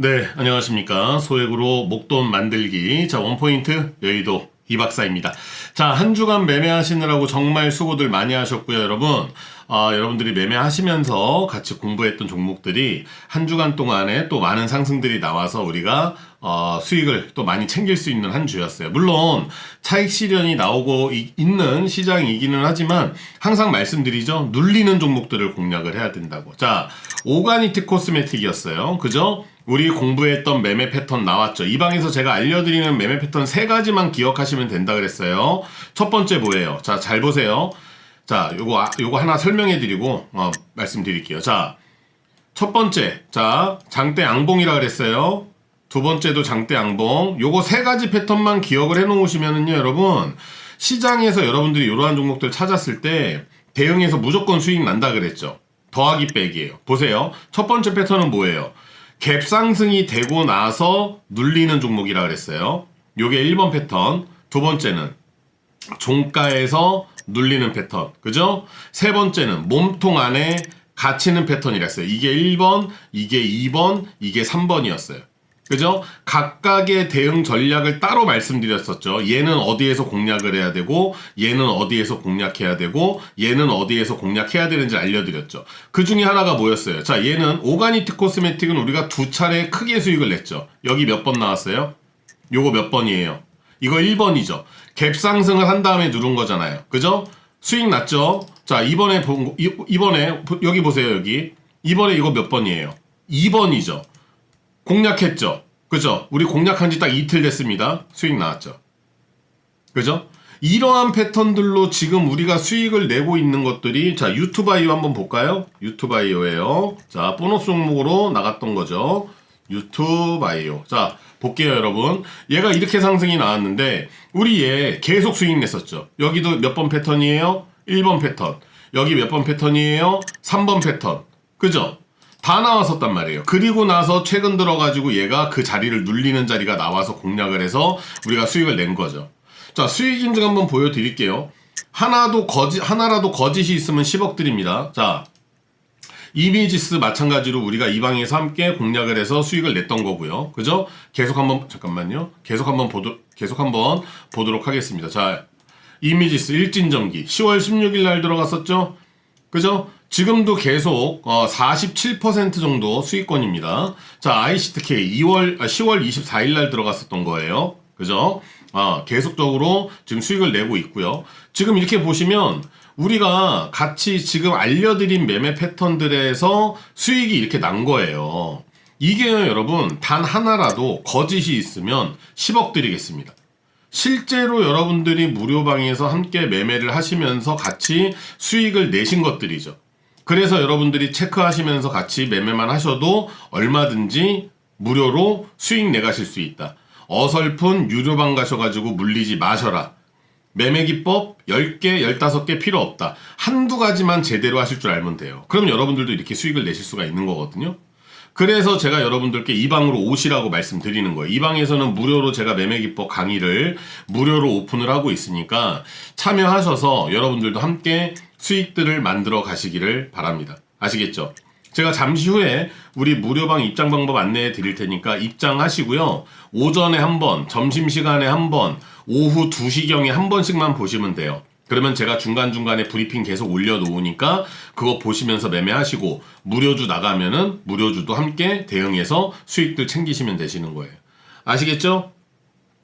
네, 안녕하십니까. 소액으로 목돈 만들기. 자, 원포인트 여의도 이 박사입니다. 자, 한 주간 매매하시느라고 정말 수고들 많이 하셨고요, 여러분. 아, 여러분들이 매매하시면서 같이 공부했던 종목들이 한 주간 동안에 또 많은 상승들이 나와서 우리가 어, 수익을 또 많이 챙길 수 있는 한 주였어요. 물론 차익 실현이 나오고 이- 있는 시장이기는 하지만 항상 말씀드리죠. 눌리는 종목들을 공략을 해야 된다고. 자, 오가니티 코스메틱이었어요. 그죠? 우리 공부했던 매매 패턴 나왔죠. 이 방에서 제가 알려드리는 매매 패턴 세 가지만 기억하시면 된다 그랬어요. 첫 번째 뭐예요? 자, 잘 보세요. 자, 요거, 아- 요거 하나 설명해 드리고, 어, 말씀드릴게요. 자, 첫 번째. 자, 장대 양봉이라 그랬어요. 두 번째도 장대 양봉. 요거 세 가지 패턴만 기억을 해 놓으시면은요, 여러분. 시장에서 여러분들이 이러한 종목들 찾았을 때 대응해서 무조건 수익 난다 그랬죠. 더하기 빼기예요. 보세요. 첫 번째 패턴은 뭐예요? 갭 상승이 되고 나서 눌리는 종목이라 그랬어요. 요게 1번 패턴. 두 번째는 종가에서 눌리는 패턴. 그죠? 세 번째는 몸통 안에 갇히는 패턴이랬어요. 이게 1번, 이게 2번, 이게 3번이었어요. 그죠? 각각의 대응 전략을 따로 말씀드렸었죠. 얘는 어디에서 공략을 해야 되고, 얘는 어디에서 공략해야 되고, 얘는 어디에서 공략해야 되는지 알려드렸죠. 그 중에 하나가 뭐였어요? 자, 얘는 오가니트 코스메틱은 우리가 두 차례 크게 수익을 냈죠. 여기 몇 번 나왔어요? 요거 몇 번이에요? 이거 1번이죠. 갭 상승을 한 다음에 누른 거잖아요. 그죠? 수익 났죠? 자, 이번에 본, 이번에, 보- 여기 보세요, 여기. 이번에 이거 몇 번이에요? 2번이죠. 공략했죠. 그죠? 우리 공략한 지 딱 이틀 됐습니다. 수익 나왔죠. 그죠? 이러한 패턴들로 지금 우리가 수익을 내고 있는 것들이 자 유튜바이오 한번 볼까요? 유튜바이오예요. 자 보너스 종목으로 나갔던 거죠. 유튜바이오. 자 볼게요 여러분. 얘가 이렇게 상승이 나왔는데 우리 얘 계속 수익 냈었죠. 여기도 몇 번 패턴이에요? 1번 패턴. 여기 몇 번 패턴이에요? 3번 패턴. 그죠? 다 나왔었단 말이에요. 그리고 나서 최근 들어가지고 얘가 그 자리를 눌리는 자리가 나와서 공략을 해서 우리가 수익을 낸 거죠. 자, 수익 인증 한번 보여드릴게요. 하나도 거짓, 하나라도 거짓이 있으면 10억 드립니다. 자, 이미지스 마찬가지로 우리가 이 방에서 함께 공략을 해서 수익을 냈던 거고요. 그죠? 계속 한번, 잠깐만요. 계속 한번 보도, 계속 한번 보도록 하겠습니다. 자, 이미지스 일진전기 10월 16일 날 들어갔었죠? 그죠? 지금도 계속 어, 47% 정도 수익권입니다. 자, ICTK 2월 아, 10월 24일 날 들어갔었던 거예요. 그죠? 아, 계속적으로 지금 수익을 내고 있고요. 지금 이렇게 보시면 우리가 같이 지금 알려드린 매매 패턴들에서 수익이 이렇게 난 거예요. 이게요, 여러분, 단 하나라도 거짓이 있으면 10억 드리겠습니다. 실제로 여러분들이 무료 방에서 함께 매매를 하시면서 같이 수익을 내신 것들이죠. 그래서 여러분들이 체크하시면서 같이 매매만 하셔도 얼마든지 무료로 수익 내가실 수 있다. 어설픈 유료방 가셔가지고 물리지 마셔라. 매매 기법 10개, 15개 필요 없다. 한두 가지만 제대로 하실 줄 알면 돼요. 그럼 여러분들도 이렇게 수익을 내실 수가 있는 거거든요. 그래서 제가 여러분들께 이 방으로 오시라고 말씀드리는 거예요. 이 방에서는 무료로 제가 매매 기법 강의를 무료로 오픈을 하고 있으니까 참여하셔서 여러분들도 함께 수익들을 만들어 가시기를 바랍니다. 아시겠죠? 제가 잠시 후에 우리 무료방 입장 방법 안내해 드릴 테니까 입장하시고요. 오전에 한 번, 점심시간에 한 번, 오후 2시경에 한 번씩만 보시면 돼요. 그러면 제가 중간중간에 브리핑 계속 올려놓으니까 그거 보시면서 매매하시고 무료주 나가면은 무료주도 함께 대응해서 수익들 챙기시면 되시는 거예요. 아시겠죠?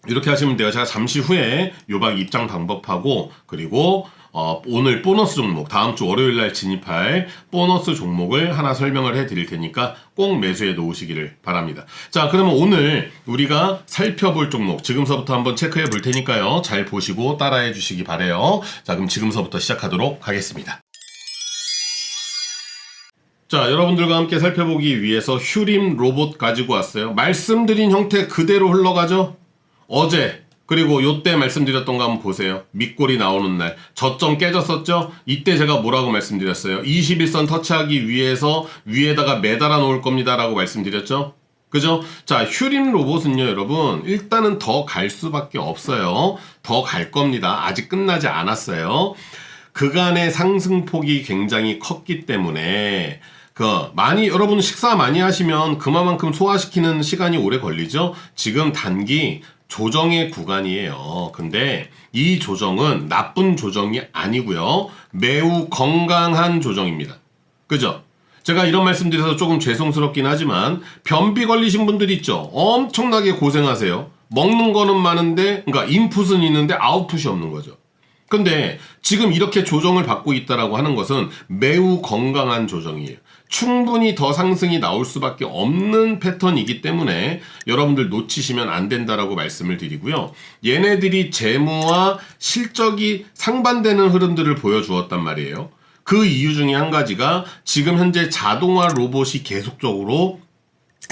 이렇게 하시면 돼요. 제가 잠시 후에 요방 입장 방법하고 그리고 어, 오늘 보너스 종목 다음 주 월요일 날 진입할 보너스 종목을 하나 설명을 해 드릴 테니까 꼭 매수해 놓으시기를 바랍니다. 자, 그러면 오늘 우리가 살펴볼 종목 지금서부터 한번 체크해 볼 테니까요. 잘 보시고 따라해 주시기 바래요. 자, 그럼 지금서부터 시작하도록 하겠습니다. 자, 여러분들과 함께 살펴보기 위해서 휴림 로봇 가지고 왔어요. 말씀드린 형태 그대로 흘러가죠? 어제, 그리고 요때 말씀드렸던 거 한번 보세요. 밑골이 나오는 날. 저점 깨졌었죠? 이때 제가 뭐라고 말씀드렸어요? 21선 터치하기 위해서 위에다가 매달아 놓을 겁니다. 라고 말씀드렸죠? 그죠? 자, 휴림 로봇은요, 여러분, 일단은 더 갈 수밖에 없어요. 더 갈 겁니다. 아직 끝나지 않았어요. 그간의 상승폭이 굉장히 컸기 때문에 그 많이 여러분 식사 많이 하시면 그만큼 소화시키는 시간이 오래 걸리죠. 지금 단기 조정의 구간이에요. 근데 이 조정은 나쁜 조정이 아니고요. 매우 건강한 조정입니다. 그죠? 제가 이런 말씀 드려서 조금 죄송스럽긴 하지만 변비 걸리신 분들 있죠. 엄청나게 고생하세요. 먹는 거는 많은데 그러니까 인풋은 있는데 아웃풋이 없는 거죠. 근데 지금 이렇게 조정을 받고 있다라고 하는 것은 매우 건강한 조정이에요. 충분히 더 상승이 나올 수밖에 없는 패턴이기 때문에 여러분들 놓치시면 안 된다라고 말씀을 드리고요. 얘네들이 재무와 실적이 상반되는 흐름들을 보여주었단 말이에요. 그 이유 중에 한 가지가 지금 현재 자동화 로봇이 계속적으로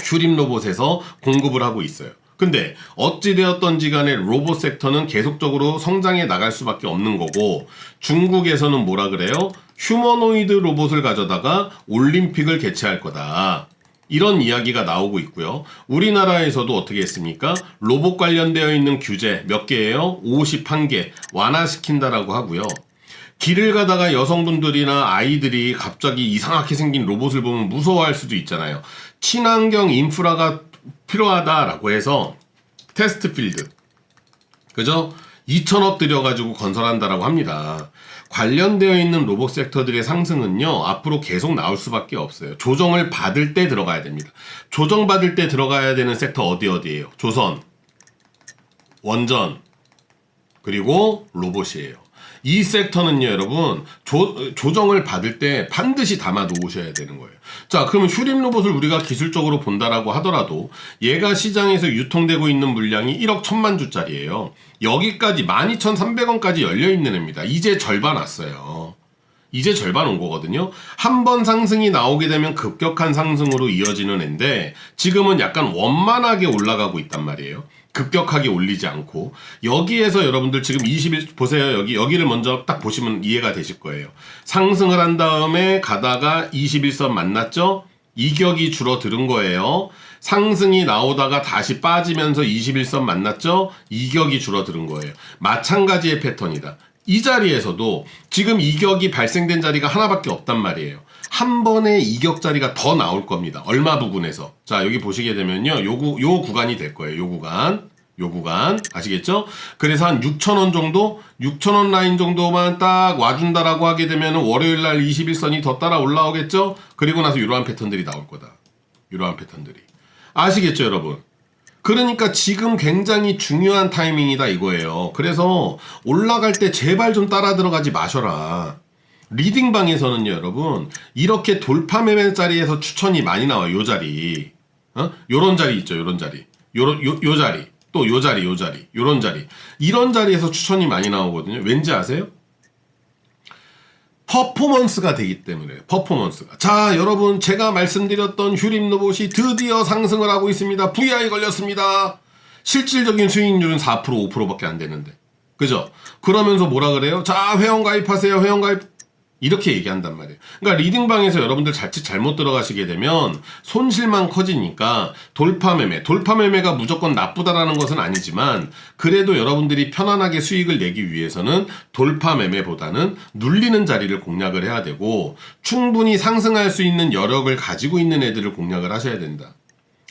휴림 로봇에서 공급을 하고 있어요. 근데 어찌되었던지 간에 로봇 섹터는 계속적으로 성장해 나갈 수밖에 없는 거고 중국에서는 뭐라 그래요? 휴머노이드 로봇을 가져다가 올림픽을 개최할 거다. 이런 이야기가 나오고 있고요. 우리나라에서도 어떻게 했습니까? 로봇 관련되어 있는 규제 몇 개예요? 51개 완화시킨다라고 하고요. 길을 가다가 여성분들이나 아이들이 갑자기 이상하게 생긴 로봇을 보면 무서워할 수도 있잖아요. 친환경 인프라가 필요하다라고 해서 테스트 필드. 그죠? 2천억 들여가지고 건설한다라고 합니다. 관련되어 있는 로봇 섹터들의 상승은요, 앞으로 계속 나올 수밖에 없어요. 조정을 받을 때 들어가야 됩니다. 조정받을 때 들어가야 되는 섹터 어디 어디예요? 조선, 원전, 그리고 로봇이에요. 이 섹터는요, 여러분, 조, 조정을 받을 때 반드시 담아 놓으셔야 되는 거예요. 자, 그러면 휴림 로봇을 우리가 기술적으로 본다라고 하더라도 얘가 시장에서 유통되고 있는 물량이 1억 1000만 주짜리예요. 여기까지 12,300원까지 열려 있는 애입니다. 이제 절반 왔어요. 이제 절반 온 거거든요. 한 번 상승이 나오게 되면 급격한 상승으로 이어지는 애인데 지금은 약간 원만하게 올라가고 있단 말이에요. 급격하게 올리지 않고 여기에서 여러분들 지금 20일 보세요. 여기 여기를 먼저 딱 보시면 이해가 되실 거예요. 상승을 한 다음에 가다가 21선 만났죠? 이격이 줄어드는 거예요. 상승이 나오다가 다시 빠지면서 21선 만났죠? 이격이 줄어드는 거예요. 마찬가지의 패턴이다. 이 자리에서도 지금 이격이 발생된 자리가 하나밖에 없단 말이에요. 한 번에 이격 자리가 더 나올 겁니다. 얼마 부근에서. 자, 여기 보시게 되면요. 요, 구, 요 구간이 될 거예요. 요 구간. 요 구간. 아시겠죠? 그래서 한 6,000원 정도? 6,000원 라인 정도만 딱 와준다라고 하게 되면 월요일 날 21선이 더 따라 올라오겠죠? 그리고 나서 이러한 패턴들이 나올 거다. 이러한 패턴들이. 아시겠죠, 여러분? 그러니까 지금 굉장히 중요한 타이밍이다 이거예요. 그래서 올라갈 때 제발 좀 따라 들어가지 마셔라. 리딩방에서는요, 여러분, 이렇게 돌파 매매 자리에서 추천이 많이 나와요, 요 자리. 어? 요런 자리 있죠, 요런 자리. 요런, 요, 요 자리. 또 요 자리, 요 자리. 요런 자리. 이런 자리에서 추천이 많이 나오거든요. 왠지 아세요? 퍼포먼스가 되기 때문에 퍼포먼스가 자 여러분 제가 말씀드렸던 휴림 로봇이 드디어 상승을 하고 있습니다 VI 걸렸습니다 실질적인 수익률은 4% 5%밖에 안 되는데 그죠 그러면서 뭐라 그래요 자 회원 가입하세요 회원 가입 이렇게 얘기한단 말이에요. 그러니까 리딩방에서 여러분들 자칫 잘못 들어가시게 되면 손실만 커지니까 돌파 매매, 돌파 매매가 무조건 나쁘다라는 것은 아니지만 그래도 여러분들이 편안하게 수익을 내기 위해서는 돌파 매매보다는 눌리는 자리를 공략을 해야 되고 충분히 상승할 수 있는 여력을 가지고 있는 애들을 공략을 하셔야 된다.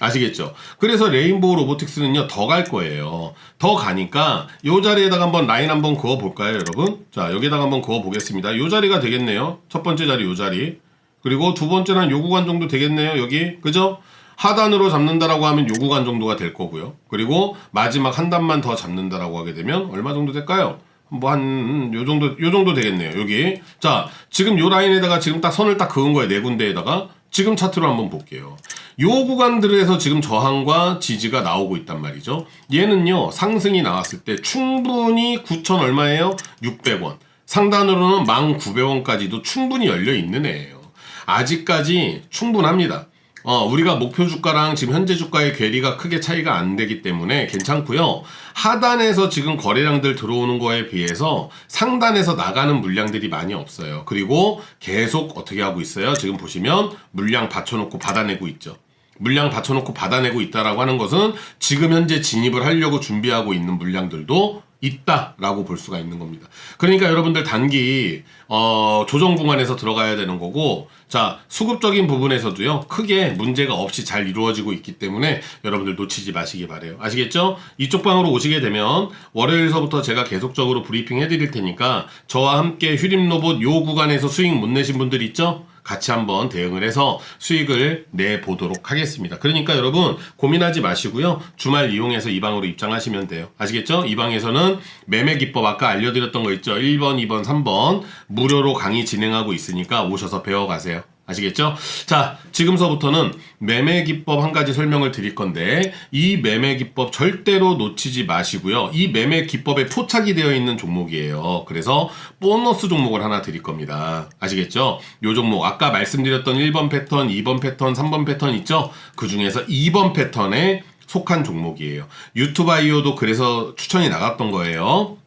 아시겠죠? 그래서 레인보우 로보틱스는요, 더 갈 거예요. 더 가니까, 요 자리에다가 한번 라인 한번 그어 볼까요, 여러분? 자, 여기다가 한번 그어 보겠습니다. 요 자리가 되겠네요. 첫 번째 자리, 요 자리. 그리고 두 번째는 요 구간 정도 되겠네요, 여기. 그죠? 하단으로 잡는다라고 하면 요 구간 정도가 될 거고요. 그리고 마지막 한 단만 더 잡는다라고 하게 되면 얼마 정도 될까요? 뭐한요 정도 요 정도 되겠네요. 여기. 자, 지금 요 라인에다가 지금 딱 선을 딱 그은 거예요. 네 군데에다가 지금 차트로 한번 볼게요. 요 구간들에서 지금 저항과 지지가 나오고 있단 말이죠. 얘는요, 상승이 나왔을 때 충분히 9천 얼마예요? 600원. 상단으로는 1,900원까지도 충분히 열려 있는 애예요. 아직까지 충분합니다. 어, 우리가 목표 주가랑 지금 현재 주가의 괴리가 크게 차이가 안 되기 때문에 괜찮고요. 하단에서 지금 거래량들 들어오는 거에 비해서 상단에서 나가는 물량들이 많이 없어요. 그리고 계속 어떻게 하고 있어요? 지금 보시면 물량 받쳐놓고 받아내고 있죠. 물량 받쳐놓고 받아내고 있다라고 하는 것은 지금 현재 진입을 하려고 준비하고 있는 물량들도 있다라고 볼 수가 있는 겁니다. 그러니까 여러분들 단기 어, 조정 구간에서 들어가야 되는 거고 자 수급적인 부분에서도요 크게 문제가 없이 잘 이루어지고 있기 때문에 여러분들 놓치지 마시기 바래요. 아시겠죠? 이쪽 방으로 오시게 되면 월요일서부터 제가 계속적으로 브리핑 해드릴 테니까 저와 함께 휴림 로봇 요 구간에서 수익 못 내신 분들 있죠? 같이 한번 대응을 해서 수익을 내 보도록 하겠습니다. 그러니까 여러분 고민하지 마시고요. 주말 이용해서 이 방으로 입장하시면 돼요. 아시겠죠? 이 방에서는 매매 기법 아까 알려드렸던 거 있죠? 1번, 2번, 3번 무료로 강의 진행하고 있으니까 오셔서 배워가세요. 아시겠죠? 자, 지금서부터는 매매 기법 한 가지 설명을 드릴 건데 이 매매 기법 절대로 놓치지 마시고요. 이 매매 기법에 포착이 되어 있는 종목이에요. 그래서 보너스 종목을 하나 드릴 겁니다. 아시겠죠? 요 종목 아까 말씀드렸던 1번 패턴, 2번 패턴, 3번 패턴 있죠? 그 중에서 2번 패턴에 속한 종목이에요. 유튜바이오도 그래서 추천이 나갔던 거예요.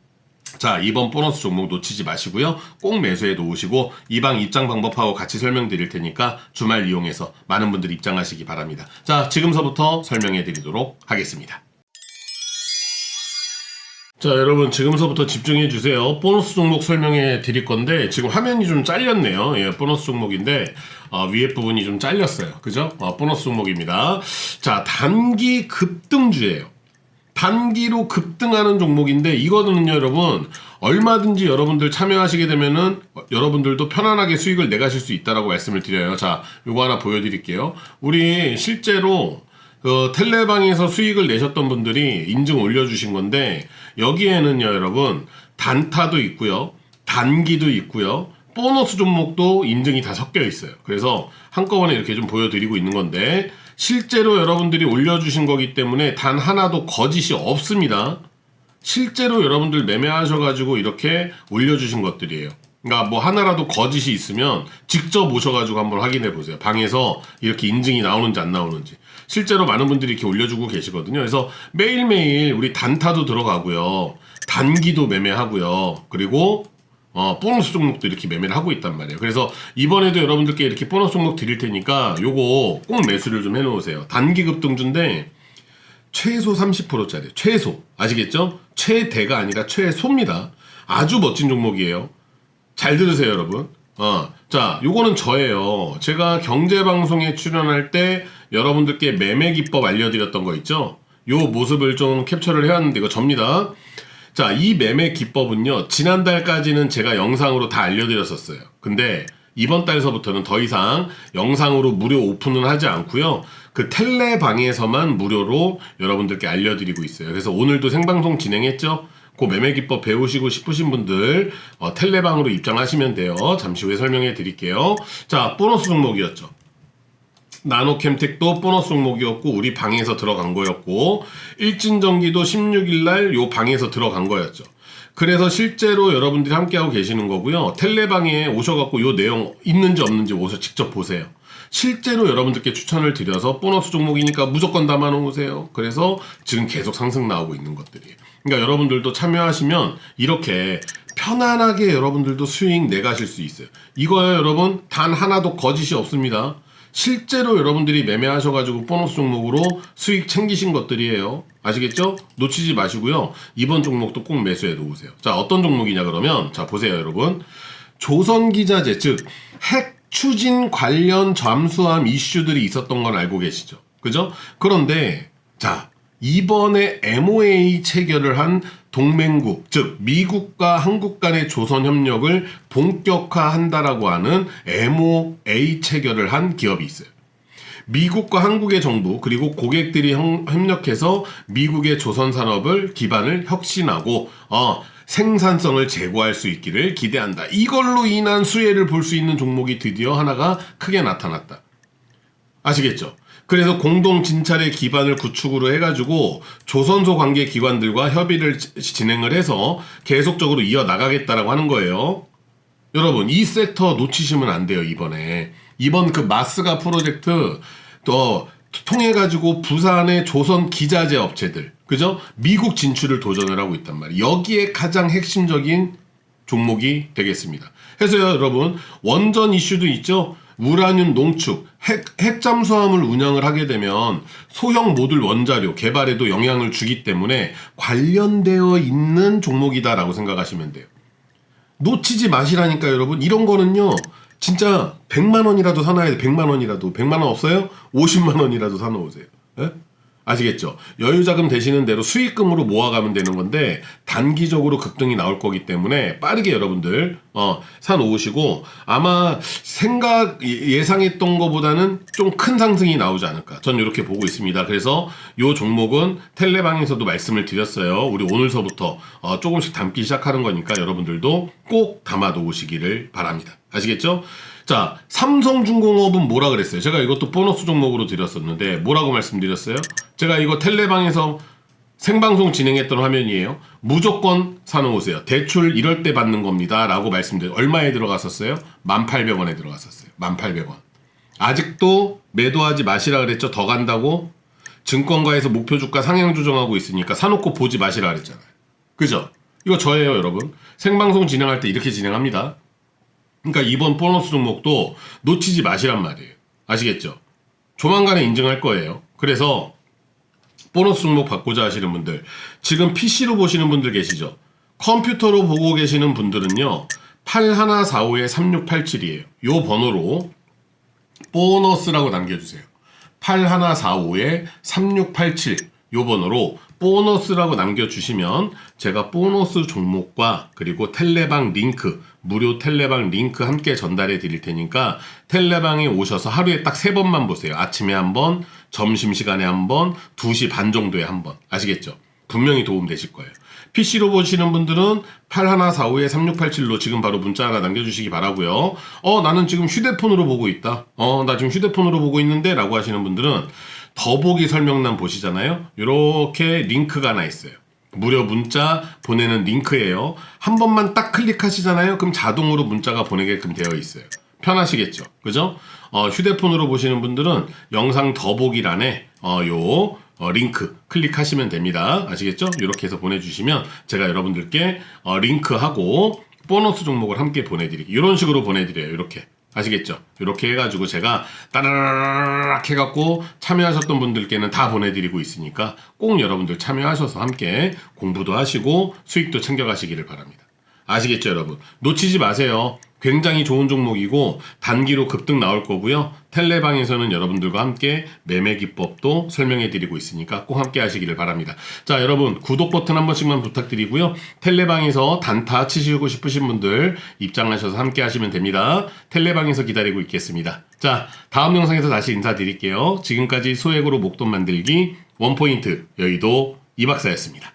자, 이번 보너스 종목 놓치지 마시고요. 꼭 매수해 놓으시고 이방 입장 방법하고 같이 설명드릴 테니까 주말 이용해서 많은 분들 입장하시기 바랍니다. 자, 지금서부터 설명해 드리도록 하겠습니다. 자, 여러분 지금서부터 집중해 주세요. 보너스 종목 설명해 드릴 건데 지금 화면이 좀 잘렸네요. 예, 보너스 종목인데 어, 위에 부분이 좀 잘렸어요. 그죠? 어, 보너스 종목입니다. 자, 단기 급등주예요. 단기로 급등하는 종목인데 이거는요 여러분 얼마든지 여러분들 참여하시게 되면은 여러분들도 편안하게 수익을 내가실 수 있다라고 말씀을 드려요. 자 요거 하나 보여드릴게요. 우리 실제로 그 텔레방에서 수익을 내셨던 분들이 인증 올려주신 건데 여기에는요 여러분 단타도 있고요 단기도 있고요 보너스 종목도 인증이 다 섞여 있어요 그래서 한꺼번에 이렇게 좀 보여드리고 있는 건데 실제로 여러분들이 올려주신 거기 때문에 단 하나도 거짓이 없습니다. 실제로 여러분들 매매하셔가지고 이렇게 올려주신 것들이에요. 그러니까 뭐 하나라도 거짓이 있으면 직접 오셔가지고 한번 확인해 보세요. 방에서 이렇게 인증이 나오는지 안 나오는지. 실제로 많은 분들이 이렇게 올려주고 계시거든요. 그래서 매일매일 우리 단타도 들어가고요. 단기도 매매하고요. 그리고 어, 보너스 종목도 이렇게 매매를 하고 있단 말이에요. 그래서 이번에도 여러분들께 이렇게 보너스 종목 드릴 테니까 요거 꼭 매수를 좀 해놓으세요. 단기 급등주인데 최소 30%짜리 최소 아시겠죠? 최대가 아니라 최소입니다. 아주 멋진 종목이에요. 잘 들으세요, 여러분. 어, 자, 요거는 저예요. 제가 경제 방송에 출연할 때 여러분들께 매매 기법 알려드렸던 거 있죠? 요 모습을 좀 캡처를 해왔는데 이거 접니다. 자, 이 매매 기법은요, 지난달까지는 제가 영상으로 다 알려드렸었어요. 근데 이번 달서부터는 더 이상 영상으로 무료 오픈은 하지 않고요. 그 텔레 방에서만 무료로 여러분들께 알려드리고 있어요. 그래서 오늘도 생방송 진행했죠? 그 매매 기법 배우시고 싶으신 분들 어, 텔레방으로 입장하시면 돼요. 잠시 후에 설명해 드릴게요. 자, 보너스 종목이었죠. 나노캠텍도 보너스 종목이었고 우리 방에서 들어간 거였고 일진전기도 16일날 요 방에서 들어간 거였죠. 그래서 실제로 여러분들이 함께하고 계시는 거고요. 텔레방에 오셔갖고 요 내용 있는지 없는지 오셔 직접 보세요. 실제로 여러분들께 추천을 드려서 보너스 종목이니까 무조건 담아놓으세요. 그래서 지금 계속 상승 나오고 있는 것들이에요. 그러니까 여러분들도 참여하시면 이렇게 편안하게 여러분들도 수익 내가실 수 있어요. 이거요, 여러분. 단 하나도 거짓이 없습니다. 실제로 여러분들이 매매하셔가지고 보너스 종목으로 수익 챙기신 것들이에요. 아시겠죠? 놓치지 마시고요. 이번 종목도 꼭 매수해 놓으세요. 자, 어떤 종목이냐 그러면 자 보세요, 여러분. 조선기자재 즉 핵 추진 관련 잠수함 이슈들이 있었던 건 알고 계시죠? 그죠? 그런데 자 이번에 MOA 체결을 한 동맹국, 즉 미국과 한국 간의 조선 협력을 본격화한다라고 하는 MOA 체결을 한 기업이 있어요. 미국과 한국의 정부 그리고 고객들이 형- 협력해서 미국의 조선 산업을 기반을 혁신하고 어, 생산성을 제고할 수 있기를 기대한다. 이걸로 인한 수혜를 볼 수 있는 종목이 드디어 하나가 크게 나타났다. 아시겠죠? 그래서 공동 진찰의 기반을 구축으로 해가지고 조선소 관계 기관들과 협의를 지- 진행을 해서 계속적으로 이어 나가겠다라고 하는 거예요. 여러분 이 섹터 놓치시면 안 돼요 이번에 이번 그 마스가 프로젝트 또 통해 가지고 부산의 조선 기자재 업체들 그죠 미국 진출을 도전을 하고 있단 말이에요 여기에 가장 핵심적인 종목이 되겠습니다. 해서요, 여러분, 원전 이슈도 있죠? 우라늄 농축, 핵, 핵 잠수함을 운영을 하게 되면 소형 모듈 원자료 개발에도 영향을 주기 때문에 관련되어 있는 종목이다라고 생각하시면 돼요. 놓치지 마시라니까 여러분. 이런 거는요. 진짜 100만 원이라도 사놔야 돼. 100만 원이라도. 100만 원 없어요? 50만 원이라도 사놓으세요. 예? 아시겠죠? 여유 자금 되시는 대로 수익금으로 모아가면 되는 건데 단기적으로 급등이 나올 거기 때문에 빠르게 여러분들 어, 사 놓으시고 아마 생각 예- 예상했던 것보다는 좀 큰 상승이 나오지 않을까. 전 이렇게 보고 있습니다. 그래서 요 종목은 텔레방에서도 말씀을 드렸어요. 우리 오늘서부터 어, 조금씩 담기 시작하는 거니까 여러분들도 꼭 담아 놓으시기를 바랍니다. 아시겠죠? 자, 삼성중공업은 뭐라 그랬어요? 제가 이것도 보너스 종목으로 드렸었는데 뭐라고 말씀드렸어요? 제가 이거 텔레방에서 생방송 진행했던 화면이에요. 무조건 사놓으세요. 대출 이럴 때 받는 겁니다. 라고 말씀드려요. 얼마에 들어갔었어요? 1800원에 들어갔었어요. 1800원. 아직도 매도하지 마시라 그랬죠? 더 간다고? 증권가에서 목표 주가 상향 조정하고 있으니까 사놓고 보지 마시라 그랬잖아요. 그죠? 이거 저예요, 여러분. 생방송 진행할 때 이렇게 진행합니다. 그러니까 이번 보너스 종목도 놓치지 마시란 말이에요. 아시겠죠? 조만간에 인증할 거예요. 그래서 보너스 종목 받고자 하시는 분들, 지금 PC로 보시는 분들 계시죠? 컴퓨터로 보고 계시는 분들은요, 8145-3687이에요. 요 번호로 보너스라고 남겨주세요. 8145-3687 요 번호로 보너스라고 남겨주시면 제가 보너스 종목과 그리고 텔레방 링크 무료 텔레방 링크 함께 전달해 드릴 테니까 텔레방에 오셔서 하루에 딱 세 번만 보세요. 아침에 한 번, 점심시간에 한 번, 2시 반 정도에 한 번. 아시겠죠? 분명히 도움 되실 거예요. PC로 보시는 분들은 8145-3687로 지금 바로 문자 하나 남겨주시기 바라고요. 어, 나는 지금 휴대폰으로 보고 있다. 어, 나 지금 휴대폰으로 보고 있는데 라고 하시는 분들은 더보기 설명란 보시잖아요. 이렇게 링크가 하나 있어요. 무료 문자 보내는 링크예요. 한 번만 딱 클릭하시잖아요. 그럼 자동으로 문자가 보내게끔 되어 있어요. 편하시겠죠? 그죠? 어, 휴대폰으로 보시는 분들은 영상 더보기란에 어, 요 어, 링크 클릭하시면 됩니다. 아시겠죠? 이렇게 해서 보내주시면 제가 여러분들께 어, 링크하고 보너스 종목을 함께 보내드릴게요. 이런 식으로 보내드려요. 이렇게. 아시겠죠? 이렇게 해가지고 제가 따라라락 해갖고 참여하셨던 분들께는 다 보내드리고 있으니까 꼭 여러분들 참여하셔서 함께 공부도 하시고 수익도 챙겨가시기를 바랍니다. 아시겠죠, 여러분? 놓치지 마세요. 굉장히 좋은 종목이고 단기로 급등 나올 거고요. 텔레방에서는 여러분들과 함께 매매 기법도 설명해 드리고 있으니까 꼭 함께 하시기를 바랍니다. 자, 여러분 구독 버튼 한 번씩만 부탁드리고요. 텔레방에서 단타 치시고 싶으신 분들 입장하셔서 함께 하시면 됩니다. 텔레방에서 기다리고 있겠습니다. 자, 다음 영상에서 다시 인사드릴게요. 지금까지 소액으로 목돈 만들기 원포인트 여의도 이 박사였습니다.